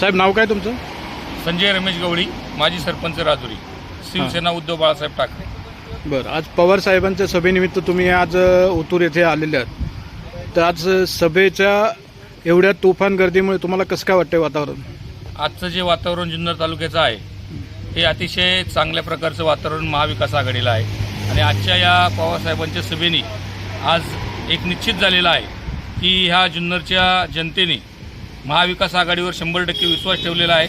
साहेब नाव काय तुमचं? संजय रमेश गवळी माजी सरपंच राजुरी शिवसेना उद्धव बाळासाहेब ठाकरे. बरं आज पवार साहेबांच्या सभेनिमित्त तुम्ही आज अ, ओतूर येथे आलेले आहात. तर आज सभेच्या एवढ्या तुफान गर्दीमुळे तुम्हाला कसं काय वाटतंय वातावरण? आजचं जे वातावरण जुन्नर तालुक्याचं आहे हे अतिशय चांगल्या प्रकारचं वातावरण महाविकास आघाडीला आहे. आणि आजच्या या पवारसाहेबांच्या सभेने आज एक निश्चित झालेला आहे की ह्या जुन्नरच्या जनतेने महाविकास आघाडीवर शंभर टक्के विश्वास ठेवलेला आहे.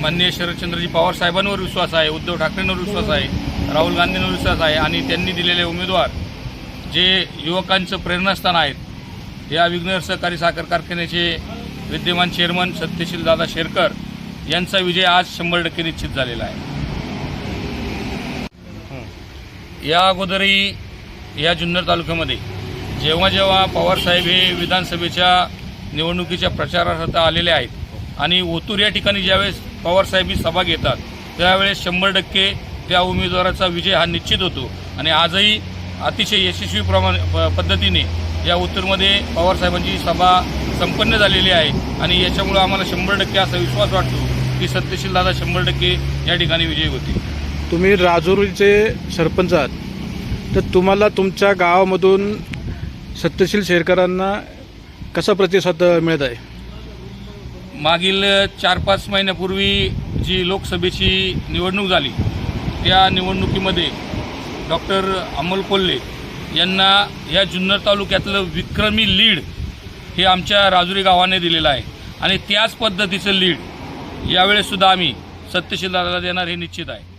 माननीय शरदचंद्रजी पवार साहेबांवर विश्वास आहे उद्धव ठाकरेंवर विश्वास आहे राहुल गांधींवर विश्वास आहे आणि त्यांनी दिलेले उमेदवार जे युवकांचं प्रेरणास्थान आहेत या विघ्नर सहकारी साखर कारखान्याचे विद्यमान चेअरमन सत्यशील दादा शेरकर यांचा विजय आज शंभर टक्के निश्चित झालेला आहे. या अगोदरही या जुन्नर तालुक्यामध्ये जेव्हा जेव्हा पवारसाहेब हे विधानसभेच्या निवडणुकीच्या प्रचारार्थ आलेले आहेत. आणि ओतूर या ठिकाणी ज्यावेळेस पवारसाहेब ही सभा घेतात त्यावेळेस शंभर टक्के त्या उमेदवाराचा विजय हा निश्चित होतो. आणि आजही अतिशय यशस्वी प्रमाण प- पद्धतीने या ओतूरमध्ये पवारसाहेबांची सभा संपन्न झालेली आहे. आणि याच्यामुळं आम्हाला शंभर टक्के असा विश्वास वाटतो की सत्यशील दादा शंभर टक्के या ठिकाणी विजयी होते तुम्ही राजुरीचे सरपंच आहात. तर तुम्हाला तुमच्या गावामधून सत्यशील शेरकरांना कसा प्रतिसाद मिळत आहे? मागील चार पाच महिन्यापूर्वी जी लोकसभेची निवडणूक झाली त्या निवडणुकीमध्ये डॉक्टर अमोल कोल्हे यांना या जुन्नर तालुक्यातलं विक्रमी लीड हे आमच्या राजुरी गावाने दिलेलं आहे. आणि त्याच पद्धतीचं लीड यावेळेससुद्धा आम्ही सत्यशील दादाला देणार हे निश्चित आहे.